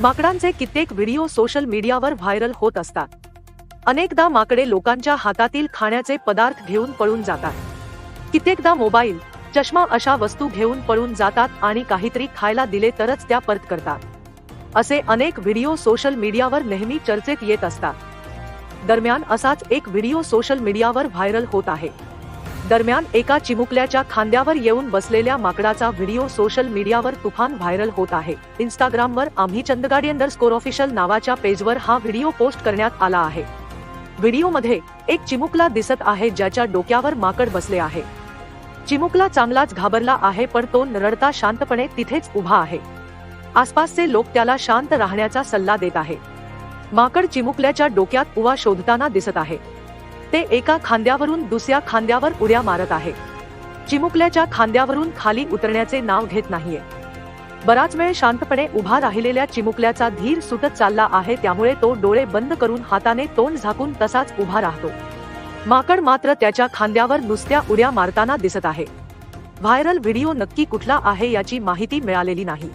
माकडांचे कित्येक video social मीडियावर viral होत असतात. अनेकदा माकडे लोकांच्या हातातील खाण्याचे पदार्थ घेऊन पळून जातात. कित्येकदा मोबाईल चष्मा अशा वस्तू घेऊन पळून जातात आणि काहीतरी खायला दिले तरच त्या परत करतात. असे अनेक व्हिडिओ सोशल मीडियावर नेहमी चर्चेत येत असतात. दरम्यान असाच एक व्हिडिओ सोशल मीडियावर व्हायरल होत आहे. दरम्यान एका चिमुकल्याच्या खांद्यावर येऊन बसलेल्या माकडाचा व्हिडिओ सोशल मीडियावर तुफान व्हायरल होत आहे. इंस्टाग्रामवर आम्ही चंदगाडी अंडर स्कोर ऑफिशियल नावाच्या पेजवर हा व्हिडिओ पोस्ट करण्यात आला आहे. व्हिडिओमध्ये एक चिमुकला दिसत आहे ज्याच्या डोक्यावर माकड बसले आहे. चिमुकला चांगलाच घाबरला आहे पण तो नरडता शांतपणे तिथेच उभा आहे. आसपासचे लोक त्याला शांत राहण्याचा सल्ला देत आहे. माकड चिमुकल्याच्या डोक्यात उवा शोधताना दिसत आहे. ते एका खांद्यावरून दुसऱ्या खांद्यावर उड्या मारत आहे. चिमुकल्याच्या खांद्यावरून खाली उतरण्याचे नाव घेत नाहीये. बराच वेळ शांतपणे उभा राहिलेल्या चिमुकल्याचा धीर सुटत चालला आहे त्यामुळे तो डोळे बंद करून हाताने तोंड झाकून तसाच उभा राहतो. माकड मात्र त्याच्या खांद्यावर नुसत्या उड्या मारताना दिसत आहे. व्हायरल व्हिडिओ नक्की कुठला आहे याची माहिती मिळालेली नाही.